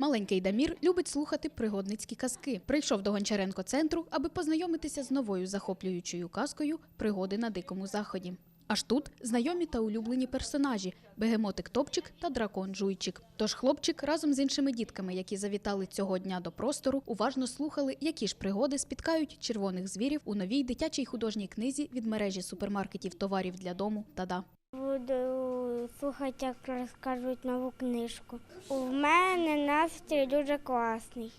Маленький Дамір любить слухати пригодницькі казки. Прийшов до Гончаренко центру, аби познайомитися з новою захоплюючою казкою Пригоди на дикому заході. Аж тут знайомі та улюблені персонажі бегемотик Топчик та дракон Жуйчик. Тож хлопчик разом з іншими дітками, які завітали цього дня до простору, уважно слухали, які ж пригоди спіткають червоних звірів у новій дитячій художній книзі від мережі супермаркетів товарів для дому Тада. Буду слухати, як розкажуть нову книжку. У мене настрій дуже класний.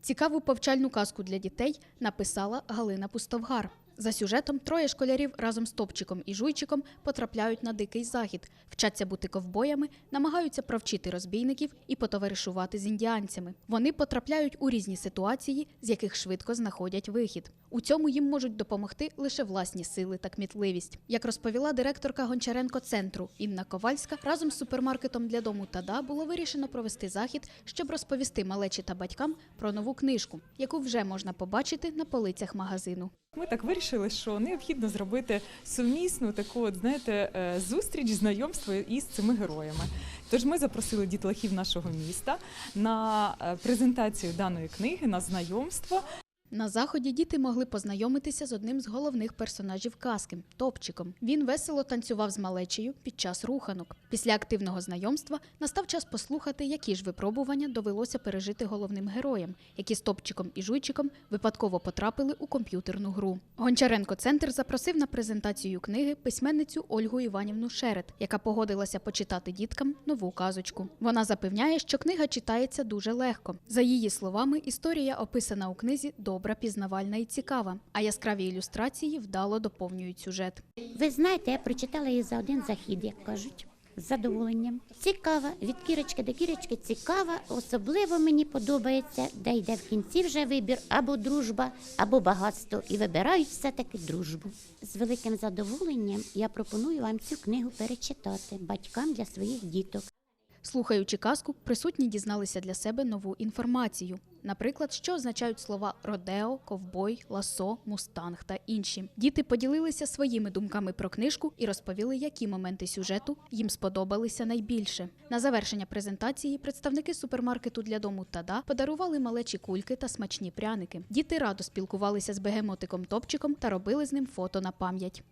Цікаву повчальну казку для дітей написала Галина Пустовгар. За сюжетом троє школярів разом з Топчиком і Жуйчиком потрапляють на дикий захід, вчаться бути ковбоями, намагаються провчити розбійників і потоваришувати з індіанцями. Вони потрапляють у різні ситуації, з яких швидко знаходять вихід. У цьому їм можуть допомогти лише власні сили та кмітливість. Як розповіла директорка Гончаренко центру Інна Ковальська, разом з супермаркетом для дому Тада було вирішено провести захід, щоб розповісти малечі та батькам про нову книжку, яку вже можна побачити на полицях магазину. Ми так вирішили, що необхідно зробити сумісну таку, от, знаєте, е, зустріч, знайомство із цими героями. Тож ми запросили дітлахів нашого міста на е, презентацію даної книги, на знайомство. На заході діти могли познайомитися з одним з головних персонажів казки Топчиком. Він весело танцював з малечею під час руханок. Після активного знайомства настав час послухати, які ж випробування довелося пережити головним героям, які з Топчиком і Жуйчиком випадково потрапили у комп'ютерну гру. Гончаренко центр запросив на презентацію книги письменницю Ольгу Іванівну Шерет, яка погодилася почитати діткам нову казочку. Вона запевняє, що книга читається дуже легко. За її словами, історія описана у книзі добра, пізнавальна і цікава, а яскраві ілюстрації вдало доповнюють сюжет. Ви знаєте, я прочитала її за один захід, як кажуть. З задоволенням. Цікава, від кірочки до кірочки цікава. Особливо мені подобається, де йде в кінці вже вибір або дружба, або багатство. І вибирають все-таки дружбу. З великим задоволенням я пропоную вам цю книгу перечитати батькам для своїх діток. Слухаючи казку, присутні дізналися для себе нову інформацію. Наприклад, що означають слова родео, ковбой, ласо, мустанг та інші. Діти поділилися своїми думками про книжку і розповіли, які моменти сюжету їм сподобалися найбільше. На завершення презентації представники супермаркету для дому Тада подарували малечі кульки та смачні пряники. Діти радо спілкувалися з бегемотиком Топчиком та робили з ним фото на пам'ять.